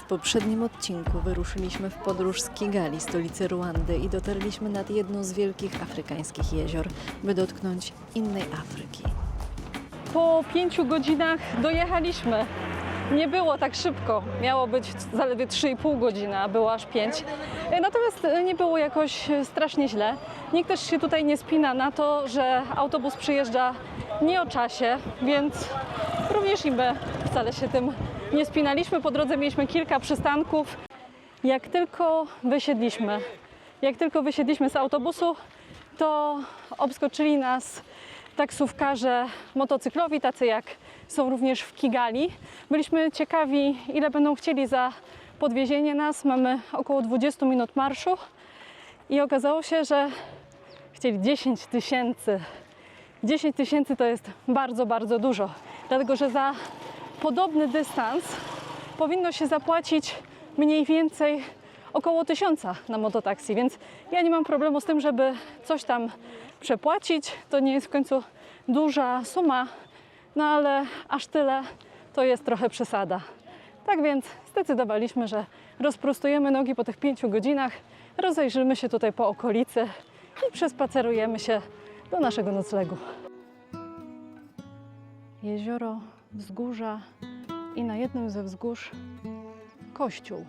W poprzednim odcinku wyruszyliśmy w podróż z Kigali, stolicy Ruandy i dotarliśmy nad jedno z wielkich afrykańskich jezior, by dotknąć innej Afryki. Po pięciu godzinach dojechaliśmy. Nie było tak szybko. Miało być zaledwie 3,5 godziny, a było aż 5. Natomiast nie było jakoś strasznie źle. Nikt też się tutaj nie spina na to, że autobus przyjeżdża nie o czasie, więc również i my wcale się tym nie spinaliśmy. Po drodze mieliśmy kilka przystanków. Jak tylko wysiedliśmy, jak tylko wysiedliśmy z autobusu, to obskoczyli nas taksówkarze motocyklowi, tacy jak są również w Kigali. Byliśmy ciekawi, ile będą chcieli za podwiezienie nas. Mamy około 20 minut marszu i okazało się, że chcieli 10 tysięcy. 10 tysięcy to jest bardzo, bardzo dużo, dlatego że za podobny dystans powinno się zapłacić mniej więcej około tysiąca na mototaksi, więc ja nie mam problemu z tym, żeby coś tam przepłacić. To nie jest w końcu duża suma, no ale aż tyle to jest trochę przesada. Tak więc zdecydowaliśmy, że rozprostujemy nogi po tych pięciu godzinach, rozejrzymy się tutaj po okolicy i przespacerujemy się do naszego noclegu. Jezioro, wzgórza i na jednym ze wzgórz kościół.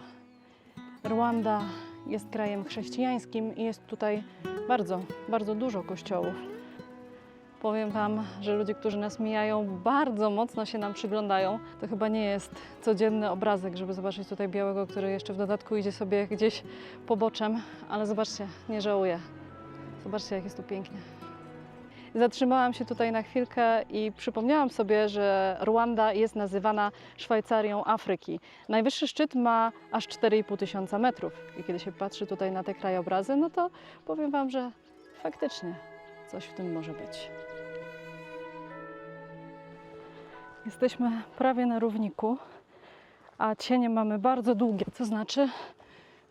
Rwanda jest krajem chrześcijańskim i jest tutaj bardzo, bardzo dużo kościołów. Powiem Wam, że ludzie, którzy nas mijają, bardzo mocno się nam przyglądają. To chyba nie jest codzienny obrazek, żeby zobaczyć tutaj białego, który jeszcze w dodatku idzie sobie gdzieś poboczem, ale zobaczcie, nie żałuję. Zobaczcie, jak jest tu pięknie. Zatrzymałam się tutaj na chwilkę i przypomniałam sobie, że Rwanda jest nazywana Szwajcarią Afryki. Najwyższy szczyt ma aż 4,5 tysiąca metrów. I kiedy się patrzy tutaj na te krajobrazy, no to powiem Wam, że faktycznie coś w tym może być. Jesteśmy prawie na równiku, a cienie mamy bardzo długie, co znaczy,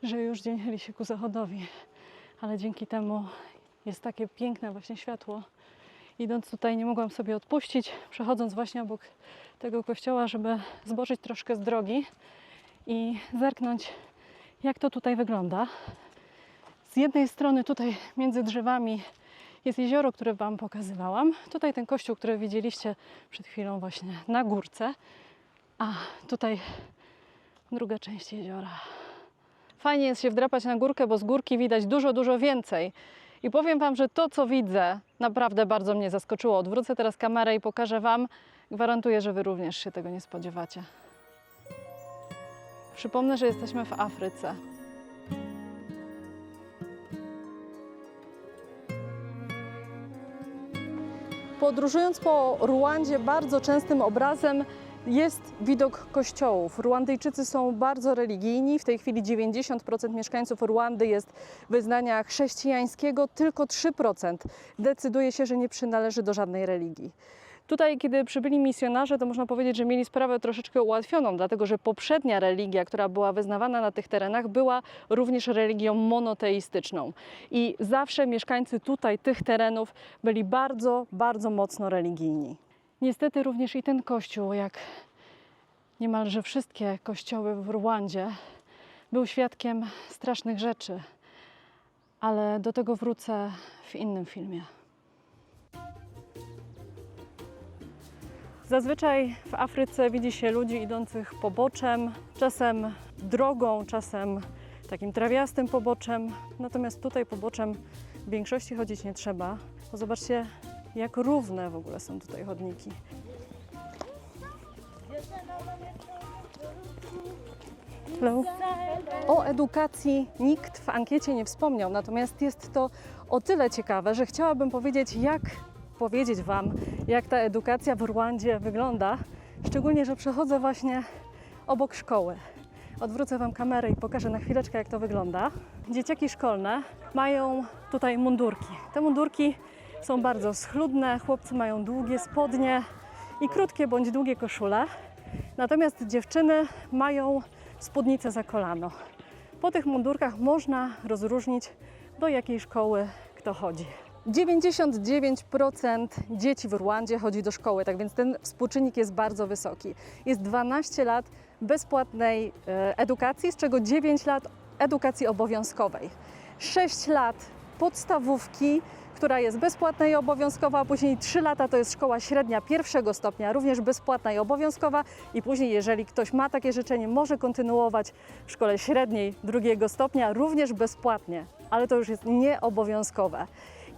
że już dzień się ku zachodowi. Ale dzięki temu jest takie piękne właśnie światło. Idąc tutaj nie mogłam sobie odpuścić, przechodząc właśnie obok tego kościoła, żeby zboczyć troszkę z drogi i zerknąć, jak to tutaj wygląda. Z jednej strony tutaj między drzewami jest jezioro, które Wam pokazywałam. Tutaj ten kościół, który widzieliście przed chwilą właśnie na górce. A tutaj druga część jeziora. Fajnie jest się wdrapać na górkę, bo z górki widać dużo, dużo więcej. I powiem Wam, że to, co widzę, naprawdę bardzo mnie zaskoczyło. Odwrócę teraz kamerę i pokażę Wam. Gwarantuję, że Wy również się tego nie spodziewacie. Przypomnę, że jesteśmy w Afryce. Podróżując po Ruandzie, bardzo częstym obrazem jest widok kościołów. Ruandyjczycy są bardzo religijni. W tej chwili 90% mieszkańców Ruandy jest wyznania chrześcijańskiego, tylko 3% decyduje się, że nie przynależy do żadnej religii. Tutaj, kiedy przybyli misjonarze, to można powiedzieć, że mieli sprawę troszeczkę ułatwioną, dlatego że poprzednia religia, która była wyznawana na tych terenach, była również religią monoteistyczną. I zawsze mieszkańcy tutaj, tych terenów, byli bardzo, bardzo mocno religijni. Niestety również i ten kościół, jak niemalże wszystkie kościoły w Rwandzie, był świadkiem strasznych rzeczy, ale do tego wrócę w innym filmie. Zazwyczaj w Afryce widzi się ludzi idących poboczem, czasem drogą, czasem takim trawiastym poboczem. Natomiast tutaj poboczem w większości chodzić nie trzeba. Bo zobaczcie, jak równe w ogóle są tutaj chodniki. Hello. O edukacji nikt w ankiecie nie wspomniał, natomiast jest to o tyle ciekawe, że chciałabym powiedzieć, jak powiedzieć Wam, jak ta edukacja w Rwandzie wygląda, szczególnie, że przechodzę właśnie obok szkoły. Odwrócę Wam kamerę i pokażę na chwileczkę, jak to wygląda. Dzieciaki szkolne mają tutaj mundurki. Te mundurki są bardzo schludne, chłopcy mają długie spodnie i krótkie bądź długie koszule. Natomiast dziewczyny mają spódnicę za kolano. Po tych mundurkach można rozróżnić, do jakiej szkoły kto chodzi. 99% dzieci w Rwandzie chodzi do szkoły, tak więc ten współczynnik jest bardzo wysoki. Jest 12 lat bezpłatnej e, edukacji, z czego 9 lat edukacji obowiązkowej. 6 lat podstawówki, która jest bezpłatna i obowiązkowa, a później 3 lata to jest szkoła średnia pierwszego stopnia, również bezpłatna i obowiązkowa i później, jeżeli ktoś ma takie życzenie, może kontynuować w szkole średniej drugiego stopnia, również bezpłatnie, ale to już jest nieobowiązkowe.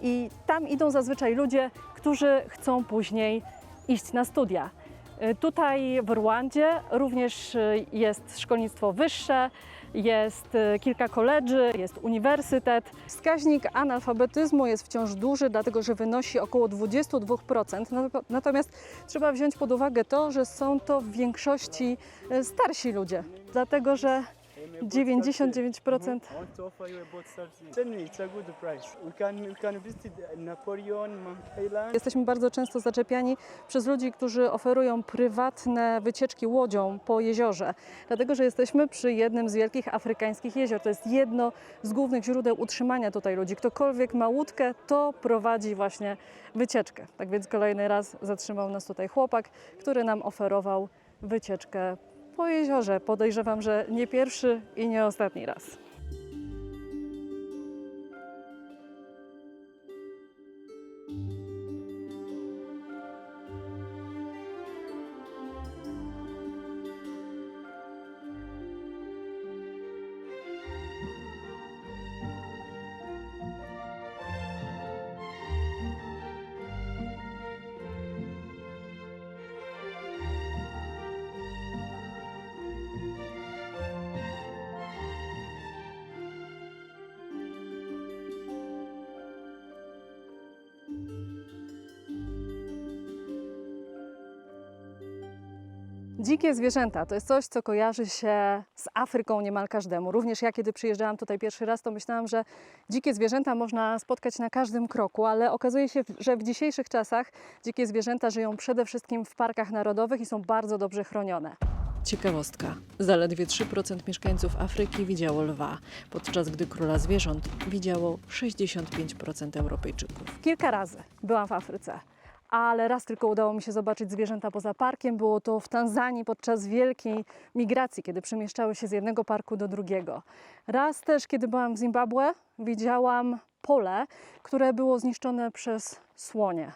I tam idą zazwyczaj ludzie, którzy chcą później iść na studia. Y, Tutaj w Rwandzie również y, jest szkolnictwo wyższe, jest y, kilka koledży, jest uniwersytet. Wskaźnik analfabetyzmu jest wciąż duży, dlatego że wynosi około 22%. Nato- Natomiast trzeba wziąć pod uwagę to, że są to w większości y, starsi ludzie, dlatego że 99% I want to offer you a boat service. Tell me, it's a good price. We can we can visit Napoleon, Mount Island. Jesteśmy bardzo często zaczepiani przez ludzi, którzy oferują prywatne wycieczki łodzią po jeziorze, dlatego że jesteśmy przy jednym z wielkich afrykańskich jezior. To jest jedno z głównych źródeł utrzymania tutaj ludzi. Ktokolwiek ma łódkę, to prowadzi właśnie wycieczkę. Tak więc kolejny raz zatrzymał nas tutaj chłopak, który nam oferował wycieczkę po jeziorze. Podejrzewam, że nie pierwszy i nie ostatni raz. Dzikie zwierzęta to jest coś, co kojarzy się z Afryką niemal każdemu. Również ja, kiedy przyjeżdżałam tutaj pierwszy raz, to myślałam, że dzikie zwierzęta można spotkać na każdym kroku, ale okazuje się, że w dzisiejszych czasach dzikie zwierzęta żyją przede wszystkim w parkach narodowych i są bardzo dobrze chronione. Ciekawostka. Zaledwie 3% mieszkańców Afryki widziało lwa, podczas gdy króla zwierząt widziało 65% Europejczyków. Kilka razy byłam w Afryce, ale raz tylko udało mi się zobaczyć zwierzęta poza parkiem. Było to w Tanzanii podczas wielkiej migracji, kiedy przemieszczały się z jednego parku do drugiego. Raz też, kiedy byłam w Zimbabwe, widziałam pole, które było zniszczone przez słonie.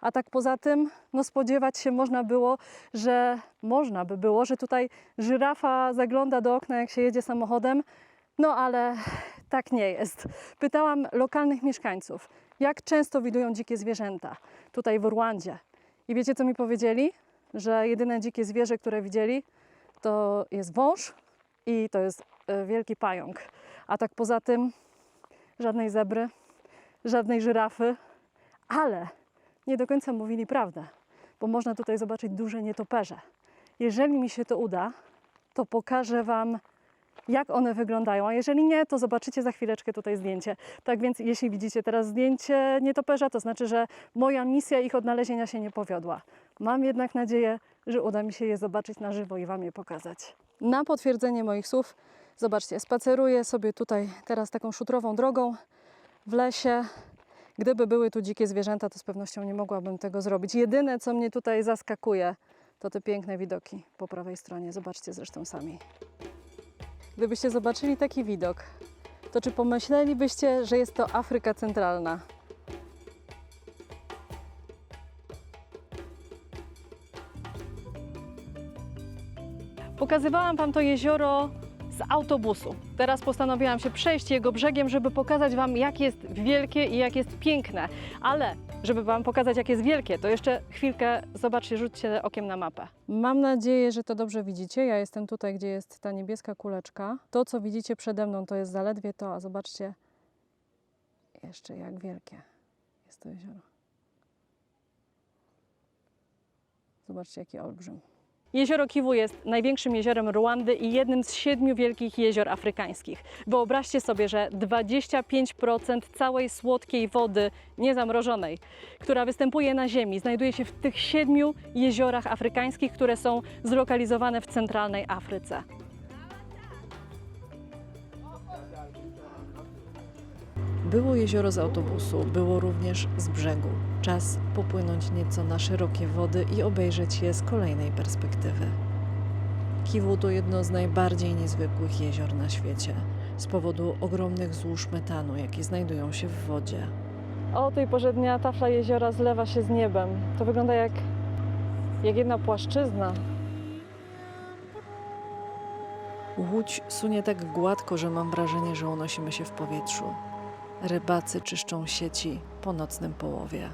A tak poza tym, no spodziewać się można było, że można by było, że tutaj żyrafa zagląda do okna, jak się jedzie samochodem, no ale tak nie jest. Pytałam lokalnych mieszkańców, jak często widują dzikie zwierzęta tutaj w Rwandzie. I wiecie, co mi powiedzieli? Że jedyne dzikie zwierzę, które widzieli, to jest wąż i to jest e, wielki pająk. A tak poza tym żadnej zebry, żadnej żyrafy, ale nie do końca mówili prawdę, bo można tutaj zobaczyć duże nietoperze. Jeżeli mi się to uda, to pokażę Wam jak one wyglądają, a jeżeli nie, to zobaczycie za chwileczkę tutaj zdjęcie. Tak więc jeśli widzicie teraz zdjęcie nietoperza, to znaczy, że moja misja ich odnalezienia się nie powiodła. Mam jednak nadzieję, że uda mi się je zobaczyć na żywo i Wam je pokazać. Na potwierdzenie moich słów, zobaczcie, spaceruję sobie tutaj teraz taką szutrową drogą w lesie. Gdyby były tu dzikie zwierzęta, to z pewnością nie mogłabym tego zrobić. Jedyne, co mnie tutaj zaskakuje, to te piękne widoki po prawej stronie. Zobaczcie zresztą sami. Gdybyście zobaczyli taki widok, to czy pomyślelibyście, że jest to Afryka Centralna? Pokazywałam Wam to jezioro z autobusu. Teraz postanowiłam się przejść jego brzegiem, żeby pokazać Wam, jak jest wielkie i jak jest piękne. Ale żeby Wam pokazać, jak jest wielkie, to jeszcze chwilkę zobaczcie, rzućcie okiem na mapę. Mam nadzieję, że to dobrze widzicie. Ja jestem tutaj, gdzie jest ta niebieska kuleczka. To, co widzicie przede mną, to jest zaledwie to, a zobaczcie jeszcze, jak wielkie jest to jezioro. Zobaczcie, jaki olbrzym. Jezioro Kiwu jest największym jeziorem Ruandy i jednym z siedmiu wielkich jezior afrykańskich. Wyobraźcie sobie, że 25% całej słodkiej wody niezamrożonej, która występuje na Ziemi, znajduje się w tych siedmiu jeziorach afrykańskich, które są zlokalizowane w centralnej Afryce. Było jezioro z autobusu, było również z brzegu. Czas popłynąć nieco na szerokie wody i obejrzeć je z kolejnej perspektywy. Kiwu to jedno z najbardziej niezwykłych jezior na świecie z powodu ogromnych złóż metanu, jakie znajdują się w wodzie. O tej porze dnia tafla jeziora zlewa się z niebem. To wygląda jak, jak jedna płaszczyzna. Łódź sunie tak gładko, że mam wrażenie, że unosimy się w powietrzu. Rybacy czyszczą sieci po nocnym połowie.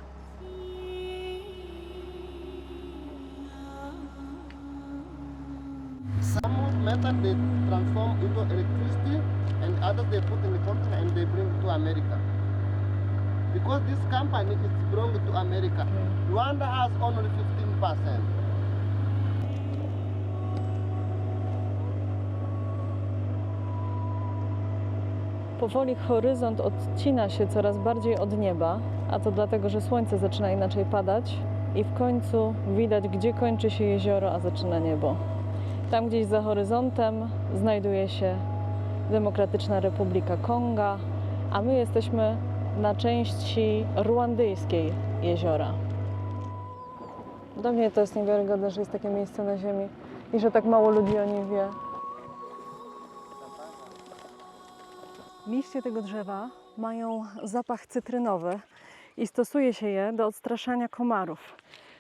Method they transform into electricity and others they put in the container and they bring to America. Because this company is belong to America. Rwanda has only 15%. Powoli horyzont odcina się coraz bardziej od nieba, a to dlatego, że słońce zaczyna inaczej padać i w końcu widać, gdzie kończy się jezioro, a zaczyna niebo. Tam gdzieś za horyzontem znajduje się Demokratyczna Republika Konga, a my jesteśmy na części ruandyjskiej jeziora. Dla mnie to jest niewiarygodne, że jest takie miejsce na Ziemi i że tak mało ludzi o nim wie. Liście tego drzewa mają zapach cytrynowy i stosuje się je do odstraszania komarów.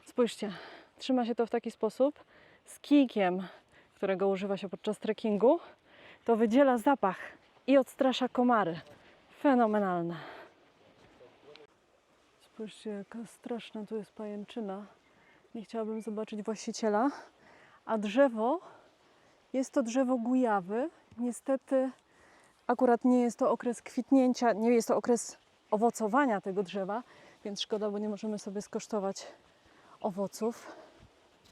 Spójrzcie, trzyma się to w taki sposób z kijkiem, którego używa się podczas trekkingu. To wydziela zapach i odstrasza komary. Fenomenalne. Spójrzcie, jaka straszna tu jest pajęczyna. Nie chciałabym zobaczyć właściciela. A drzewo jest to drzewo gujawy. Niestety Akurat nie jest to okres kwitnięcia, nie jest to okres owocowania tego drzewa, więc szkoda, bo nie możemy sobie skosztować owoców.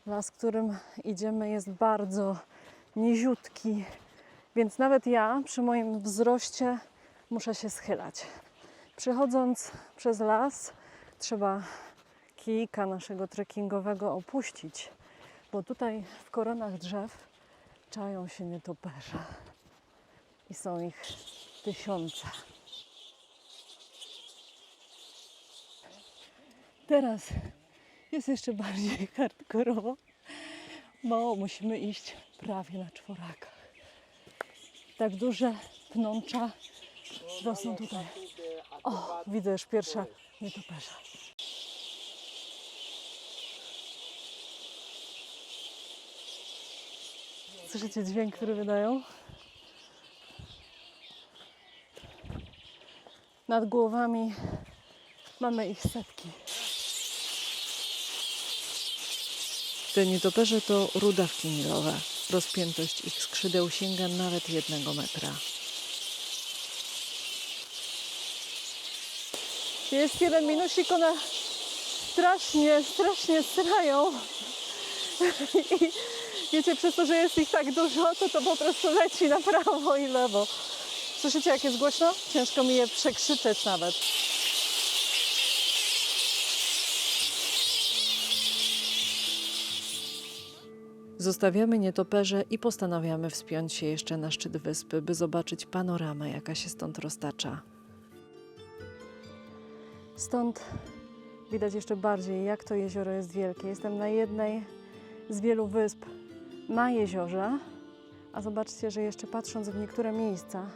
Las, którym idziemy, jest bardzo niziutki, więc nawet ja przy moim wzroście muszę się schylać. Przechodząc przez las, trzeba kijka naszego trekkingowego opuścić, bo tutaj w koronach drzew czają się nietoperze i są ich tysiące. Teraz jest jeszcze bardziej hardkorowo, bo musimy iść prawie na czworakach. Tak duże pnącza rosną tutaj. O, widzę już pierwsza nietoperza. Słyszycie dźwięk, który wydają? Nad głowami mamy ich setki. Te nietoperze to rudawki nilowe. Rozpiętość ich skrzydeł sięga nawet jednego metra. Jest jeden minusik, one strasznie, strasznie strają. I wiecie, przez to, że jest ich tak dużo, to to po prostu leci na prawo i lewo. Słyszycie, jak jest głośno? Ciężko mi je przekrzyczeć nawet. Zostawiamy nietoperze i postanawiamy wspiąć się jeszcze na szczyt wyspy, by zobaczyć panoramę, jaka się stąd roztacza. Stąd widać jeszcze bardziej, jak to jezioro jest wielkie. Jestem na jednej z wielu wysp na jeziorze, a zobaczcie, że jeszcze patrząc w niektóre miejsca,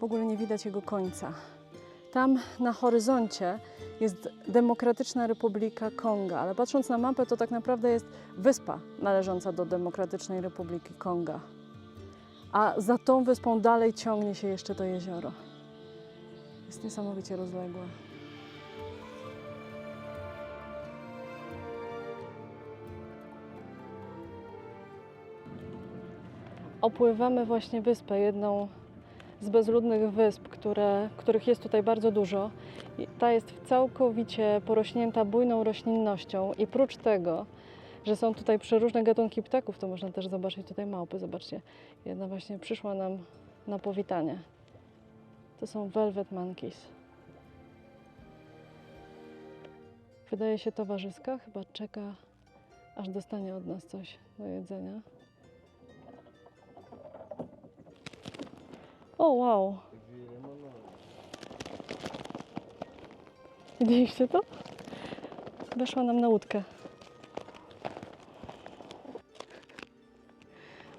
w ogóle nie widać jego końca. Tam na horyzoncie jest Demokratyczna Republika Konga, ale patrząc na mapę, to tak naprawdę jest wyspa należąca do Demokratycznej Republiki Konga. A za tą wyspą dalej ciągnie się jeszcze to jezioro. Jest niesamowicie rozległe. Opływamy właśnie wyspę, jedną z bezludnych wysp, które, których jest tutaj bardzo dużo. I Ta jest całkowicie porośnięta bujną roślinnością i prócz tego, że są tutaj przeróżne gatunki ptaków, to można też zobaczyć tutaj małpy. Zobaczcie, jedna właśnie przyszła nam na powitanie. To są velvet monkeys. Wydaje się towarzyska, chyba czeka, aż dostanie od nas coś do jedzenia. O, wow. Widzieliście to? Weszła nam na łódkę.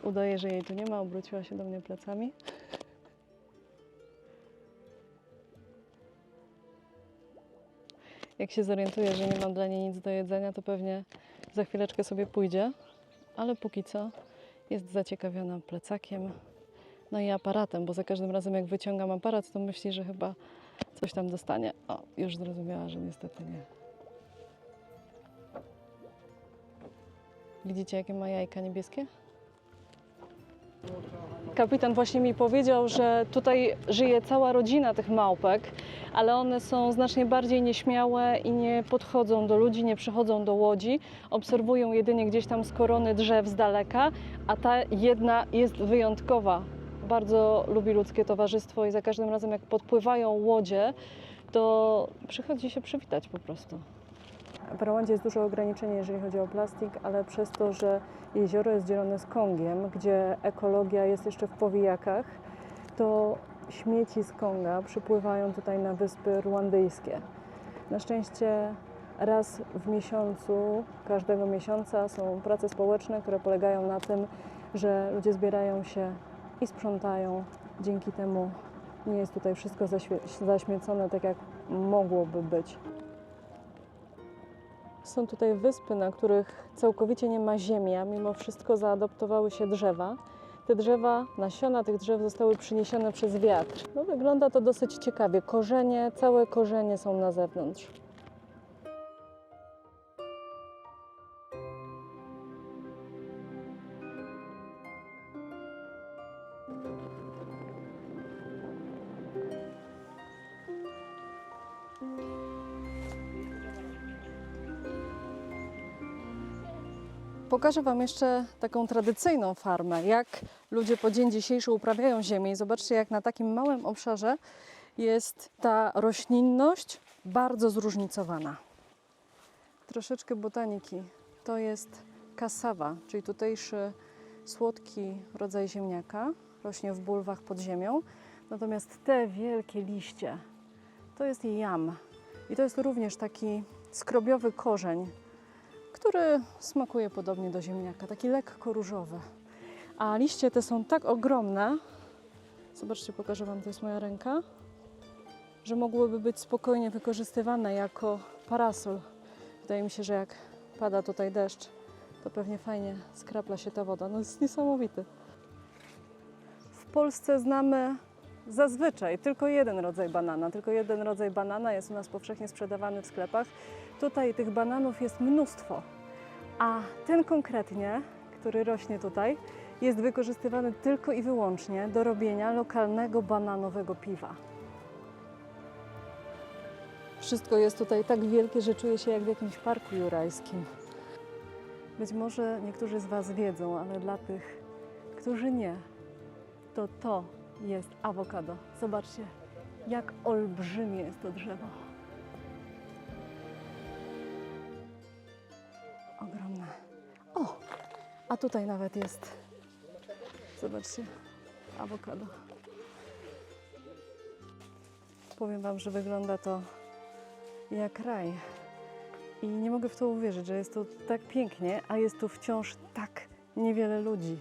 Udaje, że jej tu nie ma, obróciła się do mnie plecami. Jak się zorientuje, że nie mam dla niej nic do jedzenia, to pewnie za chwileczkę sobie pójdzie, ale póki co jest zaciekawiona plecakiem, no i aparatem, bo za każdym razem jak wyciągam aparat, to myśli, że chyba coś tam dostanie. O, już zrozumiała, że niestety nie. Widzicie, jakie ma jajka niebieskie? Kapitan właśnie mi powiedział, że tutaj żyje cała rodzina tych małpek, ale one są znacznie bardziej nieśmiałe i nie podchodzą do ludzi, nie przychodzą do łodzi, obserwują jedynie gdzieś tam z korony drzew z daleka, a ta jedna jest wyjątkowa. Bardzo lubi ludzkie towarzystwo i za każdym razem jak podpływają łodzie, to przychodzi się przywitać po prostu. W Rwandzie jest duże ograniczenie, jeżeli chodzi o plastik, ale przez to, że jezioro jest dzielone z Kongiem, gdzie ekologia jest jeszcze w powijakach, to śmieci z Konga przypływają tutaj na wyspy ruandyjskie. Na szczęście raz w miesiącu, każdego miesiąca są prace społeczne, które polegają na tym, że ludzie zbierają się i sprzątają. Dzięki temu nie jest tutaj wszystko zaśmiecone tak, jak mogłoby być. Są tutaj wyspy, na których całkowicie nie ma ziemi, a mimo wszystko zaadoptowały się drzewa. Te drzewa, nasiona tych drzew zostały przyniesione przez wiatr. No, wygląda to dosyć ciekawie. Korzenie, całe korzenie są na zewnątrz. Pokażę Wam jeszcze taką tradycyjną farmę, jak ludzie po dzień dzisiejszy uprawiają ziemię. I zobaczcie, jak na takim małym obszarze jest ta roślinność bardzo zróżnicowana. Troszeczkę botaniki. To jest kasawa, czyli tutejszy słodki rodzaj ziemniaka. Rośnie w bulwach pod ziemią. Natomiast te wielkie liście to jest jam. I to jest również taki skrobiowy korzeń, który smakuje podobnie do ziemniaka, taki lekko różowy. A liście te są tak ogromne, zobaczcie, pokażę Wam, to jest moja ręka, że mogłyby być spokojnie wykorzystywane jako parasol. Wydaje mi się, że jak pada tutaj deszcz, to pewnie fajnie skrapla się ta woda. No jest niesamowity. W Polsce znamy zazwyczaj tylko jeden rodzaj banana. Tylko jeden rodzaj banana jest u nas powszechnie sprzedawany w sklepach. Tutaj tych bananów jest mnóstwo, a ten konkretnie, który rośnie tutaj, jest wykorzystywany tylko i wyłącznie do robienia lokalnego bananowego piwa. Wszystko jest tutaj tak wielkie, że czuję się jak w jakimś parku jurajskim. Być może niektórzy z Was wiedzą, ale dla tych, którzy nie, to to jest awokado. Zobaczcie, jak olbrzymie jest to drzewo. Ogromne. O, a tutaj nawet jest. Zobaczcie, awokado. Powiem Wam, że wygląda to jak raj. I nie mogę w to uwierzyć, że jest tu tak pięknie, a jest tu wciąż tak niewiele ludzi.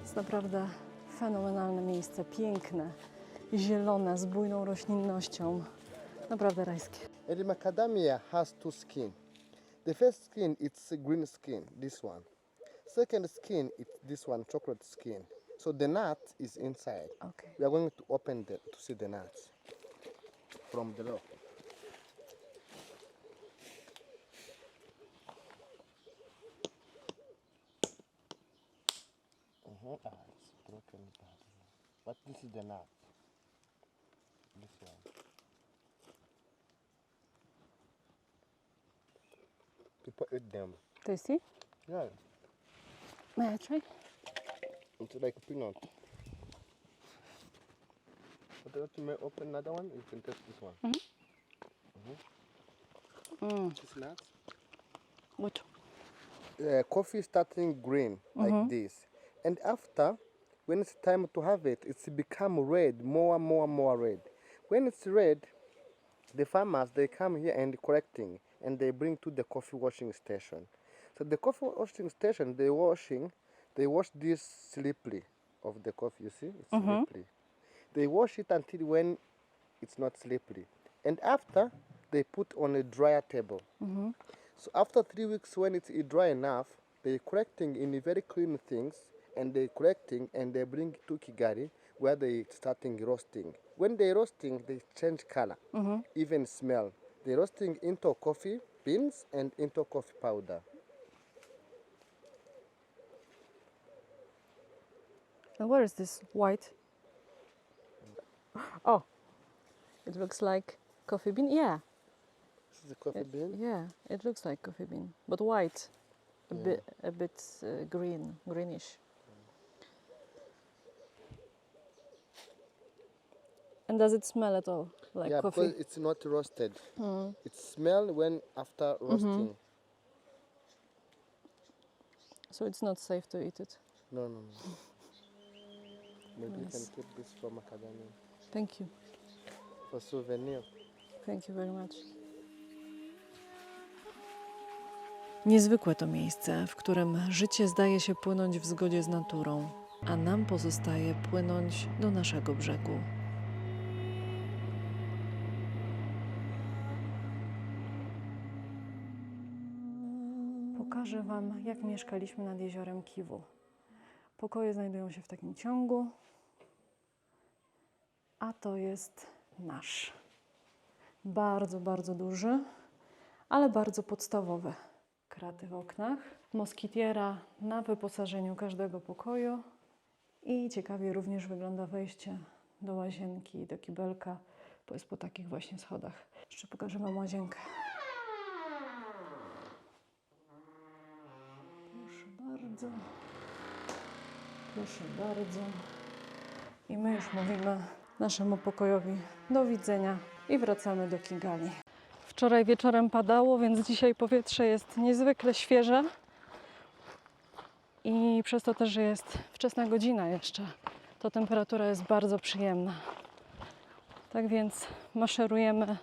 Jest naprawdę fenomenalne miejsce, piękne, zielone, z bujną roślinnością. Naprawdę rajskie. And the macadamia has two skin. The first skin it's green skin, this one. Second skin it's this one, chocolate skin. So the nut is inside. Okay. We are going to open the, to see the nuts from the lock. But this is the nut. This one. People eat them. Tasty? Yeah, May I try? it's like a peanut. But you may open another one, you can test this one. Mm. This nuts. What? uh, coffee starting green like this and after when it's time to have it it's become red more more more red when it's red the farmers they come here and collecting and they bring to the coffee washing station so the coffee washing station they washing They wash this slippery of the coffee. You see, it's Mhm. slippery. They wash it until when it's not slippery, and after they put on a dryer table. So after three weeks, when it's dry enough, they collecting in very clean things, and they collecting and they bring to Kigali where they starting roasting. When they roasting, they change color, even smell. They roasting into coffee beans and into coffee powder. And where is this white? Oh, it looks like coffee bean. Yeah, This is a coffee it, bean. yeah, it looks like coffee bean, but white, a Yeah. bit, a bit uh, green, greenish. And does it smell at all like yeah, coffee? because it's not roasted. It smell when after roasting. So it's not safe to eat it. No, no, no. Maybe you can Nice. keep this for macadamia Thank you, for souvenir. thank you very much. Niezwykłe to miejsce, w którym życie zdaje się płynąć w zgodzie z naturą, a nam pozostaje płynąć do naszego brzegu. Wam, jak mieszkaliśmy nad jeziorem Kiwu. Pokoje znajdują się w takim ciągu, a to jest nasz. Bardzo, bardzo duży, ale bardzo podstawowy. Kraty w oknach, moskitiera na wyposażeniu każdego pokoju i ciekawie również wygląda wejście do łazienki do kibelka, bo jest po takich właśnie schodach. Jeszcze pokażę Wam łazienkę. Bardzo. Proszę bardzo. I my już mówimy naszemu pokojowi do widzenia i wracamy do Kigali. Wczoraj wieczorem padało, więc dzisiaj powietrze jest niezwykle świeże. I przez to też, że jest wczesna godzina jeszcze, to temperatura jest bardzo przyjemna. Tak więc maszerujemy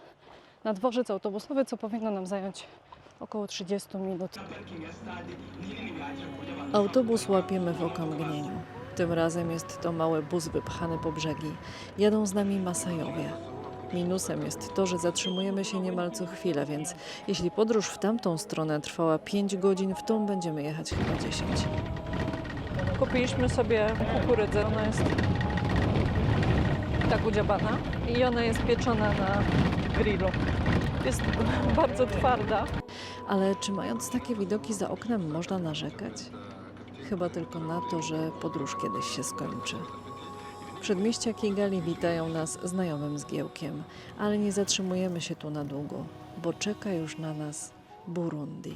na dworzec autobusowy, co powinno nam zająć około 30 minut. Autobus łapiemy w okamgnieniu. Tym razem jest to mały bus wypchany po brzegi. Jadą z nami Masajowie. Minusem jest to, że zatrzymujemy się niemal co chwilę, więc jeśli podróż w tamtą stronę trwała 5 godzin, w tą będziemy jechać chyba 10. Kupiliśmy sobie kukurydzę. Ona jest tak udziabana i ona jest pieczona na grillu. Jest bardzo twarda. Ale czy mając takie widoki za oknem można narzekać? Chyba tylko na to, że podróż kiedyś się skończy. Przedmieścia Kigali witają nas znajomym zgiełkiem, ale nie zatrzymujemy się tu na długo, bo czeka już na nas Burundi.